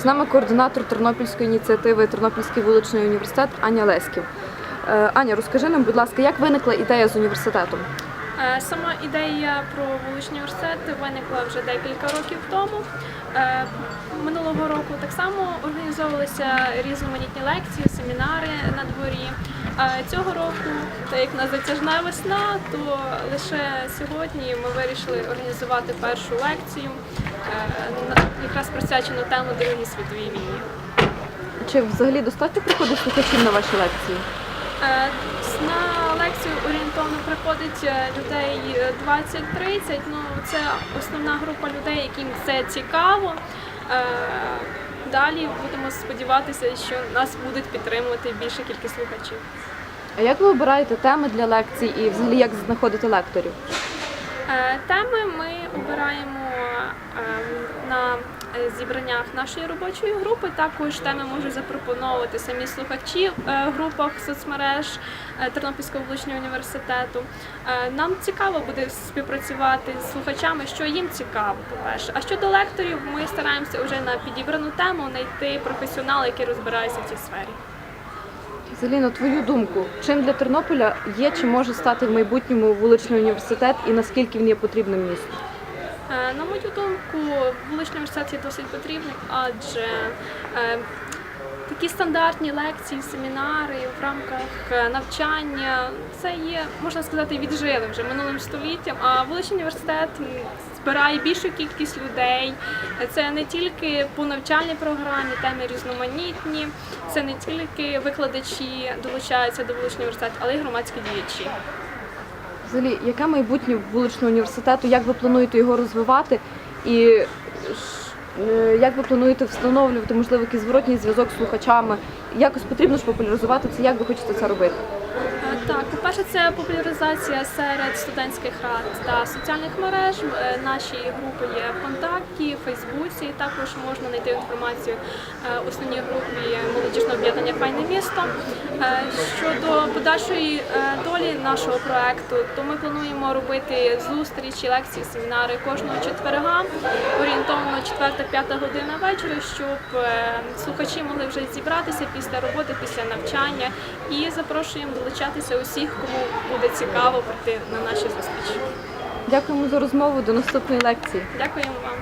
З нами координатор Тернопільської ініціативи Тернопільський вуличний університет Аня Леськів. Е, Аня, розкажи нам, будь ласка, як виникла ідея з університетом? Е, Сама ідея про вуличний університет виникла вже декілька років тому. Е, Минулого року так само організовувалися різноманітні лекції, семінари на дворі. Е, Цього року, так як на затяжна весна, то лише сьогодні ми вирішили організувати першу лекцію, е, якраз присвячену тему Другій світовій війні. Чи взагалі достатньо приходить слухачів на ваші лекції? Е, На лекцію орієнтовно приходить е, людей е, 20-30. Ну, це основна група людей, яким це цікаво. Далі будемо сподіватися, що нас будуть підтримувати більша кількість слухачів. А як ви обираєте теми для лекцій і взагалі як знаходите лекторів? Е, Теми ми обираємо е, на зібраннях нашої робочої групи. Також теми можуть запропонувати самі слухачі е, в групах соцмереж е, Тернопільського вуличного університету. Е, Нам цікаво буде співпрацювати з слухачами, що їм цікаво, по-перше. А щодо лекторів, ми стараємося вже на підібрану тему знайти професіонала, який розбирається в цій сфері. На твою думку, чим для Тернополя є чи може стати в майбутньому вуличний університет і наскільки він є потрібним місту? Е, На мою думку, вуличний університет досить потрібний, адже е, такі стандартні лекції, семінари в рамках е, навчання це є, можна сказати, віджили вже минулим століттям. А вуличний університет збирає більшу кількість людей. Це не тільки по навчальній програмі, теми різноманітні, це не тільки викладачі долучаються до вуличного університету, але й громадські діячі. Взагалі, яке майбутнє вуличного університету, як ви плануєте його розвивати і е, як ви плануєте встановлювати, можливо, якийсь зворотній зв'язок з слухачами? Якось потрібно ж популяризувати це, як ви хочете це робити? Е, Так, по-перше, це популяризація серед студентських рад та соціальних мереж. Е, Наші групи є ВКонтакті, Фейсбуці. Також можна знайти інформацію в основній групі молодіжного об'єднання Файне місто. Е, Щодо подальшої е, долі нашого проекту, то ми плануємо робити зустрічі, лекції, семінари кожного четверга, орієнтовно 4-5 година вечора, щоб е, слухачі могли вже зібратися після роботи, після навчання і запрошуємо долучатися усіх, кому буде цікаво прийти на наші зустрічі. Дякуємо за розмову. До наступної лекції. Дякуємо вам.